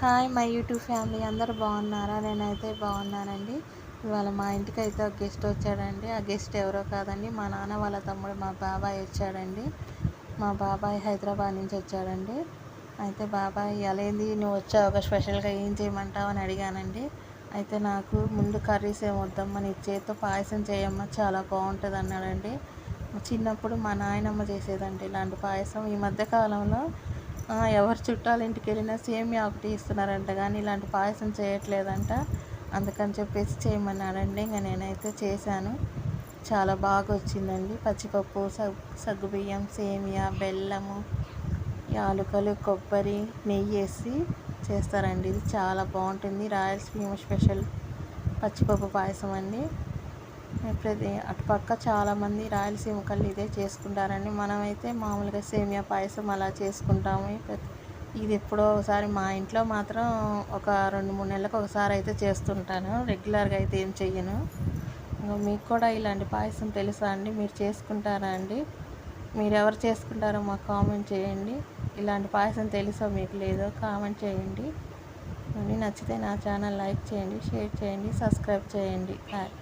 Hi my YouTube family అందరు బాగున్నారా? నేనైతే బాగున్నానండి. ఇవాళ మా ఇంటికి అయితే ఒక గెస్ట్ వచ్చాడండి. ఆ గెస్ట్ ఎవరో కాదండి మా నాన్న వాళ్ళ తమ్ముడు మా బాబాయ్ వచ్చాడండి. మా బాబాయ్ హైదరాబాద్ నుంచి వచ్చాడండి. అయితే బాబాయ్ ఏంది నువ్వు వచ్చావు ఒక స్పెషల్గా ఏం చేయమంటావు అని అడిగానండి. అయితే నాకు ముందు కర్రీస్ ఏం వద్దమ్మా నీ చేతితో పాయసం చేయమ్మా చాలా బాగుంటుంది అన్నాడండి. చిన్నప్పుడు మా నాయనమ్మ చేసేదండి ఇలాంటి పాయసం. ఈ మధ్యకాలంలో ఎవరు చుట్టాల ఇంటికి వెళ్ళినా సేమియా ఒకటి ఇస్తున్నారంట కానీ ఇలాంటి పాయసం చేయట్లేదంట. అందుకని చెప్పేసి చేయమన్నాడండి ఇంకా నేనైతే చేశాను. చాలా బాగా వచ్చిందండి పచ్చిపప్పు సగ్గు బియ్యం సేమియా బెల్లము యాలకులు కొబ్బరి నెయ్యి వేసి చేస్తారండి. ఇది చాలా బాగుంటుంది. రాయలసీమ స్పెషల్ పచ్చిపప్పు పాయసం అండి. ప్రతి అటుపక్క చాలామంది రాయలసీమ కళ్ళు ఇదే చేసుకుంటారండి. మనమైతే మామూలుగా సేమియా పాయసం అలా చేసుకుంటాము. ఇది ఎప్పుడో ఒకసారి మా ఇంట్లో మాత్రం ఒక రెండు మూడు నెలలకు ఒకసారి అయితే చేస్తుంటాను. రెగ్యులర్గా అయితే ఏం చెయ్యను. మీకు కూడా ఇలాంటి పాయసం తెలుసా అండి? మీరు చేసుకుంటారా అండి? మీరు ఎవరు చేసుకుంటారో మాకు కామెంట్ చేయండి. ఇలాంటి పాయసం తెలుసో మీకు లేదో కామెంట్ చేయండి. నచ్చితే నా ఛానల్ లైక్ చేయండి షేర్ చేయండి సబ్స్క్రైబ్ చేయండి. బాయ్.